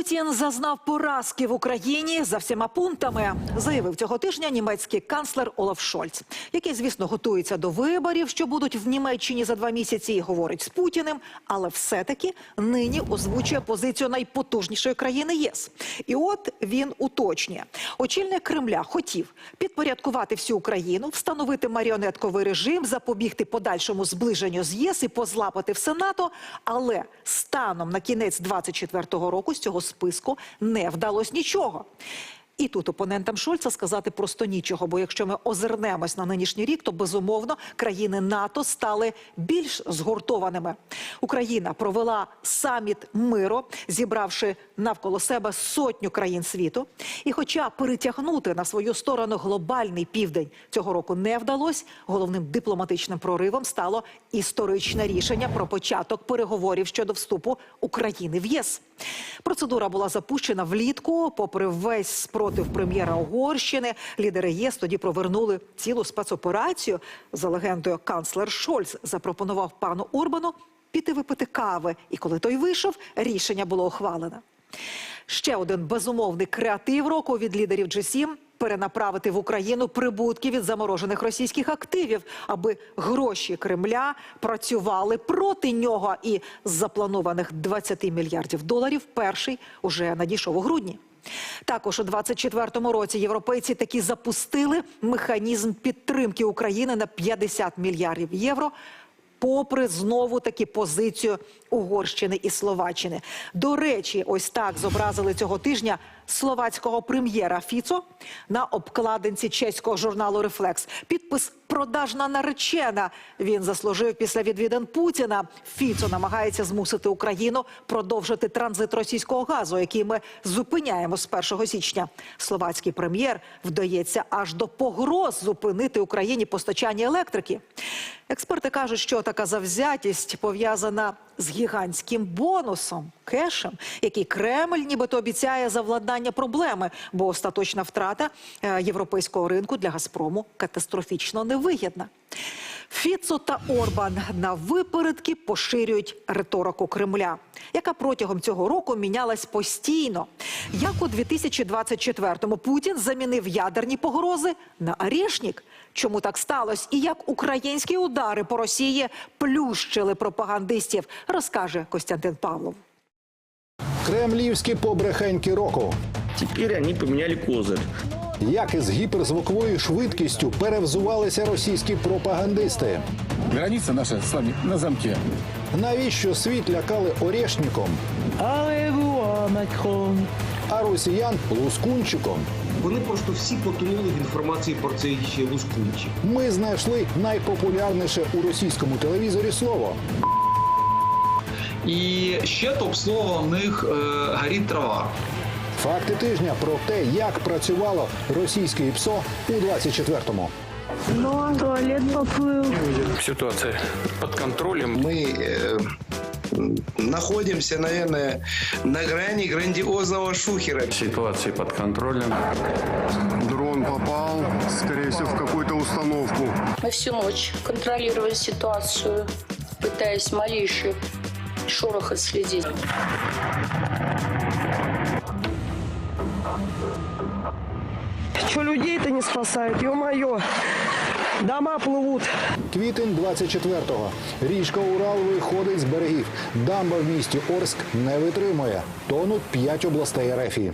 Путін зазнав поразки в Україні за всіма пунктами, заявив цього тижня німецький канцлер Олаф Шольц, який, звісно, готується до виборів, що будуть в Німеччині за два місяці, і говорить з Путіним, але все-таки нині озвучує позицію найпотужнішої країни ЄС. І от він уточнює: очільник Кремля хотів підпорядкувати всю Україну, встановити маріонетковий режим, запобігти подальшому зближенню з ЄС і позлапати все НАТО. Але станом на кінець 24-го року з цього списку не вдалося нічого. І тут опонентам Шольца сказати просто нічого. Бо якщо ми озирнемось на нинішній рік, то безумовно країни НАТО стали більш згуртованими. Україна провела саміт миру, зібравши навколо себе сотню країн світу. І, хоча перетягнути на свою сторону глобальний південь цього року не вдалося, головним дипломатичним проривом стало історичне рішення про початок переговорів щодо вступу України в ЄС. Процедура була запущена влітку, попри весь спротив прем'єра Угорщини. Лідери ЄС тоді провернули цілу спецоперацію. За легендою, канцлер Шольц запропонував пану Орбану піти випити кави. І коли той вийшов, рішення було ухвалене. Ще один безумовний креатив року від лідерів G7 – перенаправити в Україну прибутки від заморожених російських активів, аби гроші Кремля працювали проти нього. І з запланованих 20 мільярдів доларів перший уже надійшов у грудні. Також у 24-му році європейці таки запустили механізм підтримки України на 50 мільярдів євро попри знову таки позицію Угорщини і Словаччини. До речі, ось так зобразили цього тижня словацького прем'єра Фіцо на обкладинці чеського журналу Рефлекс. Підпис Продажна наречена він заслужив після відвідин Путіна. Фіцо намагається змусити Україну продовжити транзит російського газу, який ми зупиняємо з 1 січня. Словацький прем'єр вдається аж до погроз зупинити Україні постачання електрики. Експерти кажуть, що така завзятість пов'язана з гігантським бонусом кешем, який Кремль нібито обіцяє за владнання проблеми, бо остаточна втрата е, європейського ринку для Газпрому катастрофічно невигідна. Фіцо та Орбан на випередки поширюють риторику Кремля, яка протягом цього року мінялась постійно. Як у 2024-му Путін замінив ядерні погрози на арешнік. Чому так сталося? І як українські удари по Росії плющили пропагандистів, розкаже Костянтин Павлов. Кремлівські побрехеньки року. Теперь они поменяли козырь. Як із гіперзвуковою швидкістю перевзувалися російські пропагандисти? Граница наша с вами на замке. Навіщо світ лякали орешником, а росіян лускунчиком? Вони просто всі потонули в інформації про цей ще лускунчик. Ми знайшли найпопулярніше у російському телевізорі слово. І ще топ слово в них е, горить трава. Факти тижня про те, як працювало російське ІПСО у 24-му. Ну, туалет поплыл. ситуация под контролем. мы э, находимся, наверное, на грани грандиозного шухера. Ситуация под контролем. Дрон попал, скорее всего, в какую-то установку. Мы всю ночь контролировали ситуацию, пытаясь малейший шорох отследить. Что людей-то не спасают, ё-моё. Дома плывут. Квітень 24-го. Річка Урал виходить з берегів. Дамба в місті Орськ не витримує. Тонуть п'ять областей Рефії.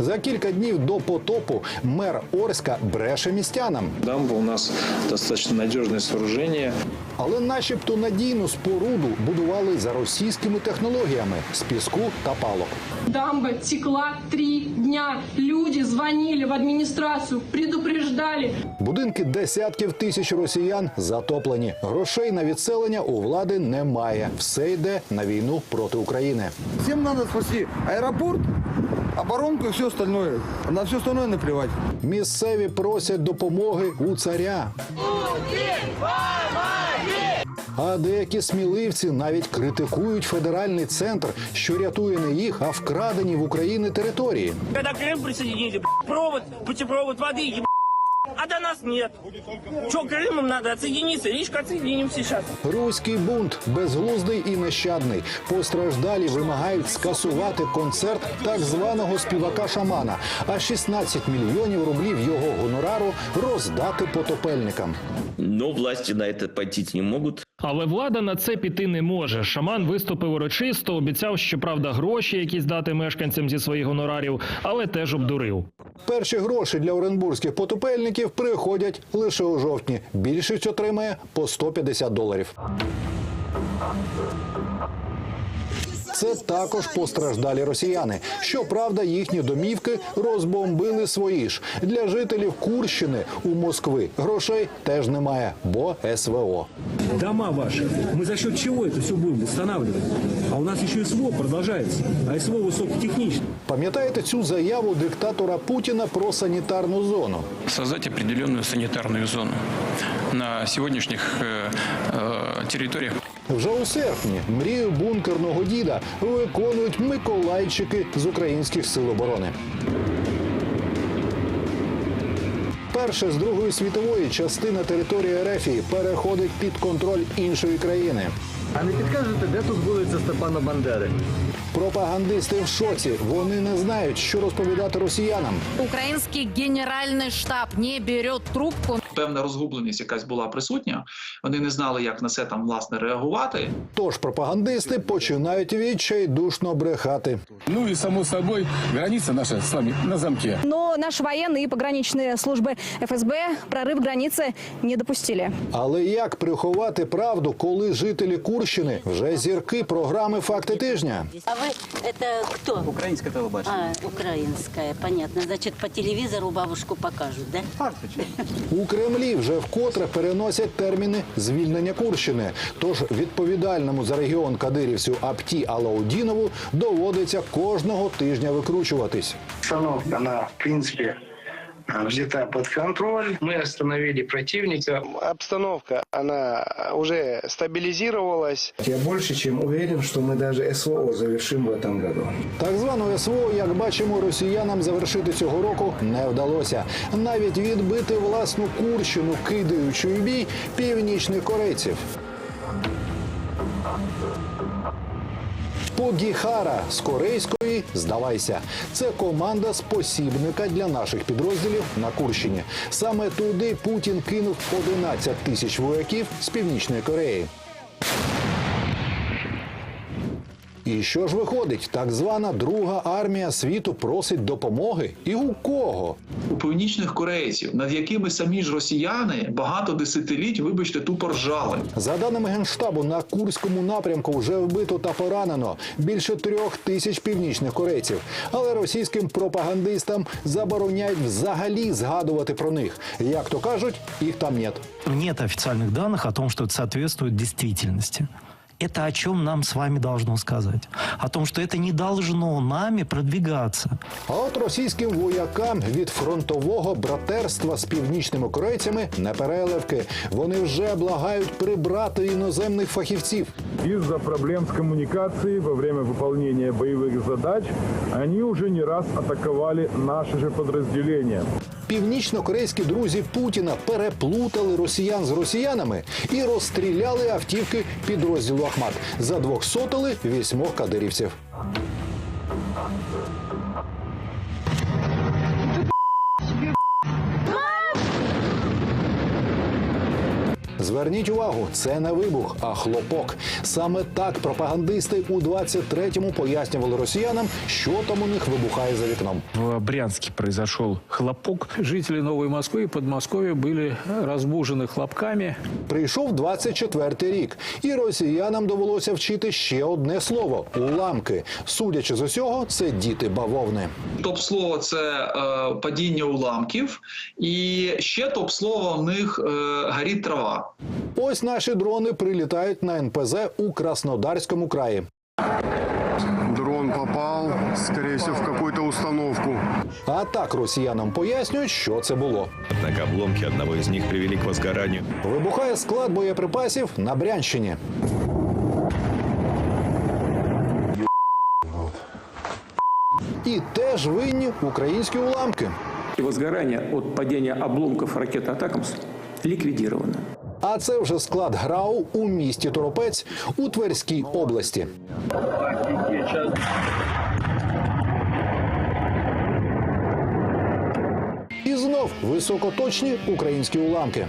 За кілька днів до потопу мер Орська бреше містянам. Дамба у нас достаточно надежное сооружение. Але начебто надійну споруду будували за російськими технологіями з піску та палок. Дамба текла три дня. Люди звонили в администрацию, предупреждали. Будинки десятків тисяч росіян затоплені. Грошей на відселення у влади немає. Все йде на війну проти України. Всем надо спасти аэропорт, оборонку і все остальное. На все остальное наплевать. Місцеві просять допомоги у царя. А деякі сміливці навіть критикують федеральний центр, що рятує не їх, а вкрадені в Україні території. Коли Крим присоединили, провод, путепровод воды, а до нас нет. Что, Крымом надо отсоединиться? Лишь отсоединим сейчас. Руський бунт безглуздий і нещадний. Постраждалі вимагають скасувати концерт так званого співака шамана, а 16 мільйонів рублів його гонорару роздати потопельникам. Но власти на это пойти не могут. Але влада на це піти не може. Шаман виступив урочисто, обіцяв, що правда, гроші якісь дати мешканцям зі своїх гонорарів, але теж обдурив. Перші гроші для оренбурзьких потопельників приходять лише у жовтні. Більшість отримає по 150 доларів. Це також постраждалі росіяни. Щоправда, їхні домівки розбомбили свої ж. Для жителів Курщини у Москви грошей теж немає, бо СВО. Дома ваши. Мы за счет чего это все будем восстанавливать? А у нас еще СВО продолжается. А СВО высокотехничное. Пам'ятаєте цю заяву диктатора Путіна про санітарну зону? Создать определенную санитарную зону на сегодняшних э, э, территориях. Вже у серпні мрію бункерного діда виконують миколайчики з українських сил оборони. Перше з Другої світової частина території Ерефії переходить під контроль іншої країни. А не підкажете, де тут вулиця Степана Бандери? Пропагандисти в шоці. Вони не знають, що розповідати росіянам. Украинский генеральный штаб не берет трубку Певна розгубленість якась була присутня. Вони не знали, як на це там власне реагувати. Тож пропагандисти починають відчайдушно брехати. Ну и само собой, граница наша с вами на замке. Но наши военные и пограничные службы ФСБ прорыв границы не допустили. Але як приховати правду, коли жителі Курщини вже зірки програми Факти тижня? А вы это кто? Украинское телебачение. А, украинская, понятно. Значит, по телевизору бабушку покажут, да? У Кремлі вже вкотре переносять терміни звільнення Курщини. Тож відповідальному за регіон кадирівцю Апті Алаудінову доводиться кожного тижня викручуватись. Шановна, в принципе, взята под контроль. Мы остановили противника. Обстановка, она уже стабилизировалась. Я больше чем уверен, что мы даже СВО завершим в этом году. Так звану СВО, як бачимо, росіянам завершити цього року не вдалося. Навіть відбити власну Курщину, кидаючи у бій північних корейців. Погіхара з корейської здавайся. Це команда спосібника для наших підрозділів на Курщині. Саме туди Путін кинув 11 тисяч вояків з північної Кореї. І що ж виходить? Так звана друга армія світу просить допомоги. І у кого? У північних корейців, над якими самі ж росіяни багато десятиліть, вибачте, тупо ржали. За даними генштабу, на курському напрямку вже вбито та поранено більше трьох тисяч північних корейців. Але російським пропагандистам забороняють взагалі згадувати про них. Як то кажуть, їх там нет. Нет официальных данных о том, что это соответствует действительности. Это о чем нам с вами должно сказать? О том, что это не должно нами продвигаться. А от російським воякам від фронтового братерства з північними корейцями не переливки. Вони вже благають прибрати іноземних фахівців. Из-за проблем с коммуникацией во время выполнения боевых задач они уже не раз атаковали наши же подразделения. Північно-корейські друзі Путіна переплутали росіян з росіянами і розстріляли автівки підрозділу Ахмат. Задвохсотили вісьмох кадирівців. Зверніть увагу, це не вибух, а хлопок. Саме так пропагандисти у 23-му пояснювали росіянам, що там у них вибухає за вікном. В Брянске произошел хлопок. Жители Новой Москвы и Подмосковья были разбужены хлопками. Прийшов 24-й рік, і росіянам довелося вчити ще одне слово уламки. Судячи з усього, це діти бавовни. Топ-слово це е, падіння уламків, і ще топ-слово в них е, горить трава. Ось наші дрони прилітають на НПЗ у Краснодарському краї. Дрон попал, скорее всего, в какую-то установку. А так росіянам пояснюють, що це було. Однако обломки одного из них привели к возгоранию. Вибухає склад боєприпасів на Брянщині. І теж винні українські уламки. Возгорание от падения обломков ракеты «Атакамс» ликвидировано. А це вже склад ГРАУ у місті Торопець у Тверській області. І знов високоточні українські уламки.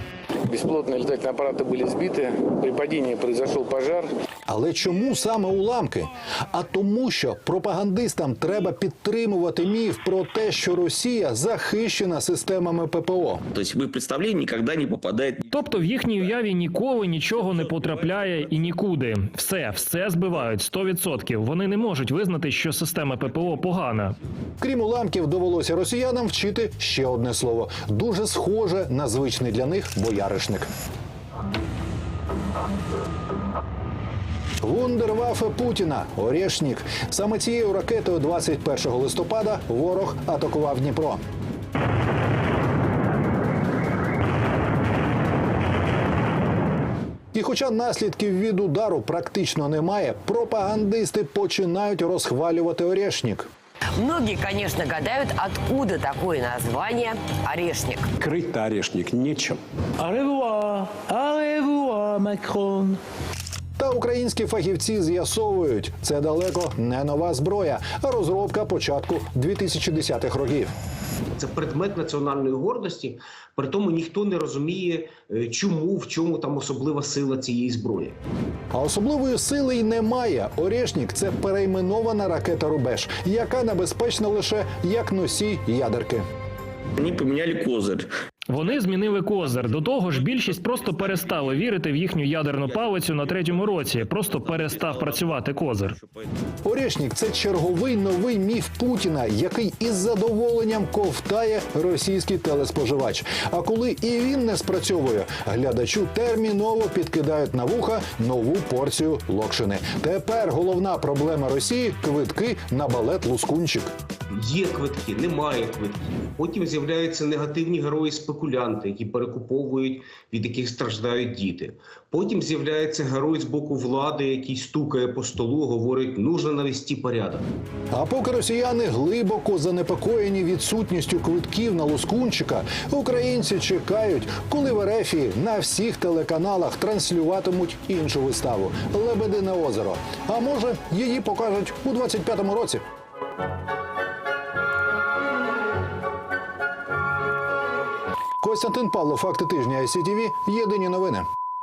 Беспилотные летательные аппараты были сбиты. При падении произошел пожар. Але чому саме уламки? А тому, що пропагандистам треба підтримувати міф про те, що Росія захищена системами ППО. То есть в их представлении не попадает Тобто в їхній уяві ніколи нічого не потрапляє і нікуди. Все, все збивають 100%. Вони не можуть визнати, що система ППО погана. Крім уламків, довелося росіянам вчити ще одне слово, дуже схоже на звичний для них бояришник. Вундервафе Путіна Орешнік. Саме цією ракетою 21 листопада ворог атакував Дніпро. І хоча наслідків від удару практично немає, пропагандисти починають розхвалювати Орешнік. Многие, конечно, гадают, откуда такое название «Орешник». Крыть орешник нечем. Аревуа, аревуа, Макрон. Та українські фахівці з'ясовують, це далеко не нова зброя, а розробка початку 2010-х років. Це предмет національної гордості. При тому ніхто не розуміє, е, чому в чому там особлива сила цієї зброї. А особливої сили й немає. Орешнік це перейменована ракета Рубеж, яка небезпечна лише як носій ядерки. Они поменяли козырь. Вони змінили козир. До того ж, більшість просто перестали вірити в їхню ядерну палицю на третьому році. Просто перестав працювати козир. Орешнік це черговий новий міф Путіна, який із задоволенням ковтає російський телеспоживач. А коли і він не спрацьовує, глядачу терміново підкидають на вуха нову порцію локшини. Тепер головна проблема Росії квитки на балет Лускунчик. Є квитки, немає квитків. Потім з'являються негативні герої-спекулянти, які перекуповують, від яких страждають діти. Потім з'являється герой з боку влади, який стукає по столу, говорить, нужно навести порядок. А поки росіяни глибоко занепокоєні відсутністю квитків на Лускунчика, українці чекають, коли в Ерефії на всіх телеканалах транслюватимуть іншу виставу Лебедине озеро. А може, її покажуть у 25-му році. Костянтин Павло, факти тижня ICTV, Єдині новини.